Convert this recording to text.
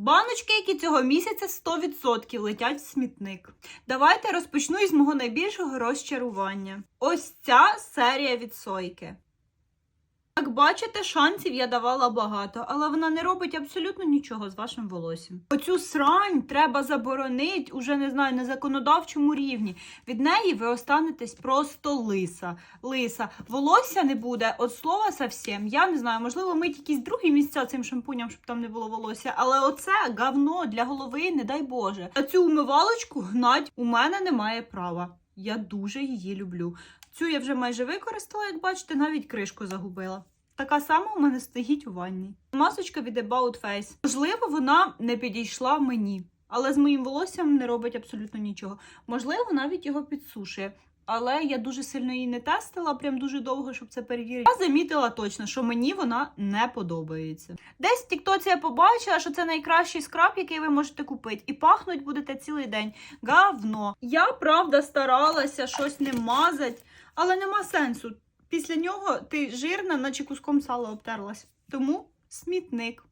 Баночки, які цього місяця 100% летять в смітник. Давайте розпочну із мого найбільшого розчарування. Ось ця серія від Сойки. Як бачите, шансів я давала багато, але вона не робить абсолютно нічого з вашим волоссям. Оцю срань треба заборонити уже не знаю на законодавчому рівні. Від неї ви останетесь просто лиса. Лиса. Волосся не буде, от слова совсем. Я не знаю, можливо, мить якісь другі місця цим шампуням, щоб там не було волосся. Але оце говно для голови, не дай Боже. А цю умивалочку гнать у мене немає права. Я дуже її люблю. Цю я вже майже використала, як бачите, навіть кришку загубила. Така сама у мене стоїть у ванні. Масочка від About Face. Можливо, вона не підійшла мені, але з моїм волоссям не робить абсолютно нічого. Можливо, навіть його підсушує. Але я дуже сильно її не тестила, прям дуже довго, щоб це перевірити. Я замітила точно, що мені вона не подобається. Десь в Тіктоці я побачила, що це найкращий скраб, який ви можете купити, і пахнуть будете цілий день. Говно. Я правда старалася щось не мазати, але нема сенсу. Після нього ти жирна, наче куском сала обтерлась. Тому смітник.